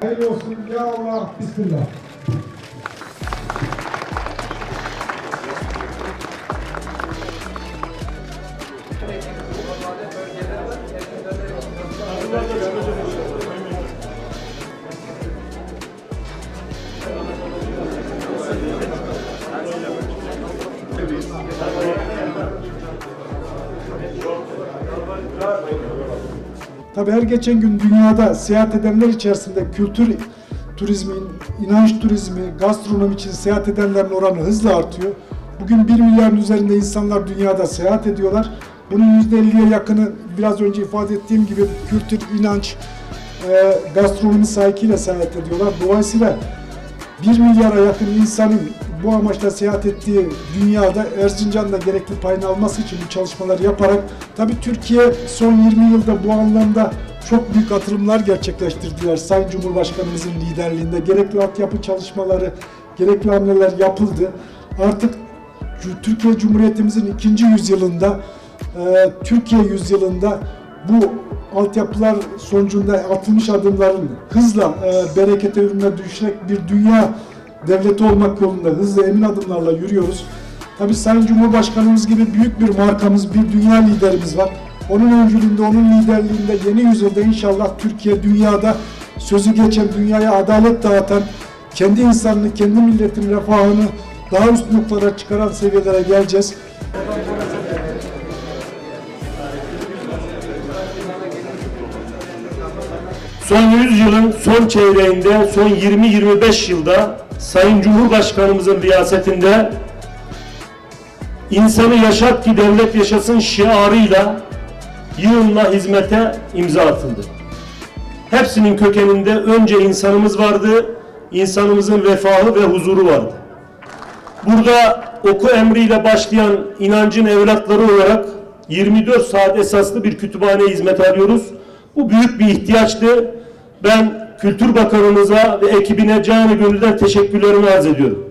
Hayırlı olsun. Ya Allah. Bismillah. Tabii her geçen gün dünyada seyahat edenler içerisinde kültür turizmi, inanç turizmi, gastronomi için seyahat edenlerin oranı hızla artıyor. Bugün 1 milyarın üzerinde insanlar dünyada seyahat ediyorlar. Bunun %50'ye yakını biraz önce ifade ettiğim gibi kültür, inanç, e, gastronomi sahikiyle seyahat ediyorlar. Dolayısıyla 1 milyara yakın insanın bu amaçla seyahat ettiği dünyada Erzincan'da gerekli payını alması için bu çalışmaları yaparak tabii Türkiye son 20 yılda bu anlamda çok büyük atılımlar gerçekleştirdiler. Sayın Cumhurbaşkanımızın liderliğinde gerekli altyapı çalışmaları, gerekli hamleler yapıldı. Artık Türkiye Cumhuriyetimizin ikinci yüzyılında, e, Türkiye yüzyılında bu altyapılar sonucunda atılmış adımların hızla e, berekete ürüne düşerek bir dünya devleti olmak yolunda hızlı emin adımlarla yürüyoruz. Tabii Sayın Cumhurbaşkanımız gibi büyük bir markamız, bir dünya liderimiz var. Onun öncülüğünde, onun liderliğinde yeni yüzyılda inşallah Türkiye dünyada sözü geçen, dünyaya adalet dağıtan, kendi insanını, kendi milletinin refahını daha üst noktalara çıkaran seviyelere geleceğiz. Son 100 yılın son çeyreğinde, son 20-25 yılda Sayın Cumhurbaşkanımızın riyasetinde insanı yaşat ki devlet yaşasın şiarıyla yığınla hizmete imza atıldı. Hepsinin kökeninde önce insanımız vardı, insanımızın refahı ve huzuru vardı. Burada oku emriyle başlayan inancın evlatları olarak 24 saat esaslı bir kütüphane hizmet alıyoruz. Bu büyük bir ihtiyaçtı. Ben Kültür Bakanımıza ve ekibine canı gönülden teşekkürlerimi arz ediyorum.